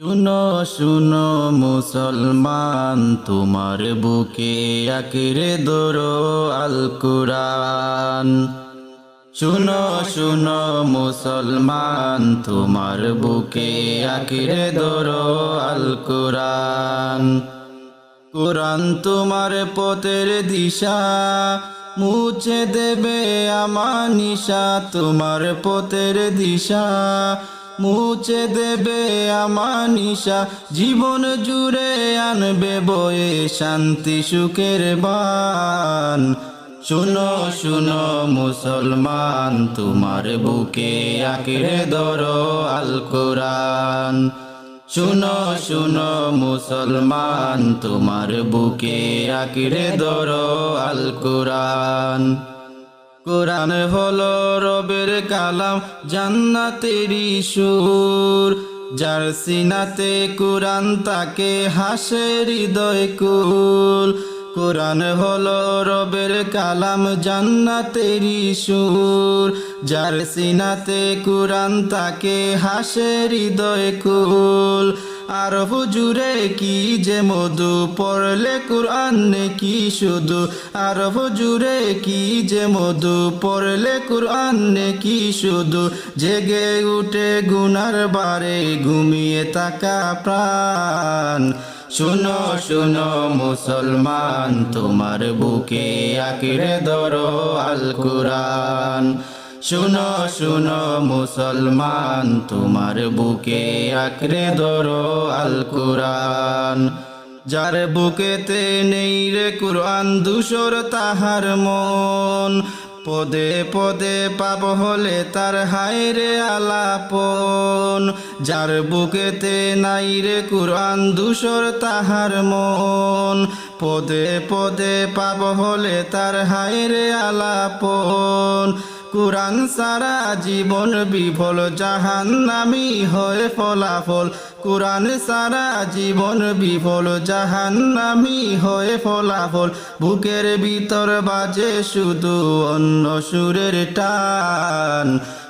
শুনো শুনো মুসলমান, তোমার বুকে আকিরে দোরো আল কুরআন। শুনো শুনো মুসলমান, তোমার বুকে আকিরে দোরো আল কুরআন। কোরআন তোমার পথের দিশা, মুছে দেবে আমার নিশা, তোমার পথের দিশা মুছে দেবে আমার নিশা। জীবন জুড়ে আনবে বয়ে শান্তি সুখের বান। শুনো শুনো মুসলমান, তোমার বুকে আঁকড়ে ধরো আল কোরআন শুনো শুনো মুসলমান, তোমার বুকে আঁকড়ে ধরো আল কোরআন কোরআন হলো রবের কালাম, জান্নাতেরই সুর। যার সিনাতে কোরআন, তাকে হাসে হৃদয় কুল। কোরআন হলো রবের কালাম, জান্নাতেরই সুর। যার সিনাতে কোরআন, তাকে হাসে হৃদয় কুল। আর হুজুরে কি যে মধু পড়লে কোরআন কি শুধু? আর হুজুরে কি যে মধু পড়লে কোরআন কি শুধু? জেগে উঠে গুনার বারে ঘুমিয়ে তাকা প্রাণ। শুনো শুনো মুসলমান, তোমার বুকে আঁকড়ে ধরো আল কোরআন শুনো শুনো মুসলমান, তোমার বুকে আঁকড়ে ধরো আল কোরআন যার বুকেতে নেই রে কোরআন, দুশোর তাহার মন। পদে পদে পাপ হলে তার হায় রে আলাপন। যার বুকেতে নাই রে কোরআন, দুশোর তাহার মন। পদে পদে পাপ হলে তার হায় রে আলাপন। কোরআন সারা জীবন বিফল জাহান নামি হয় ফলাফল। কোরআন সারা জীবন বিফল জাহান নামি হয় ফলাফল। বুকের ভিতর বাজে শুধু অন্য সুরের টান।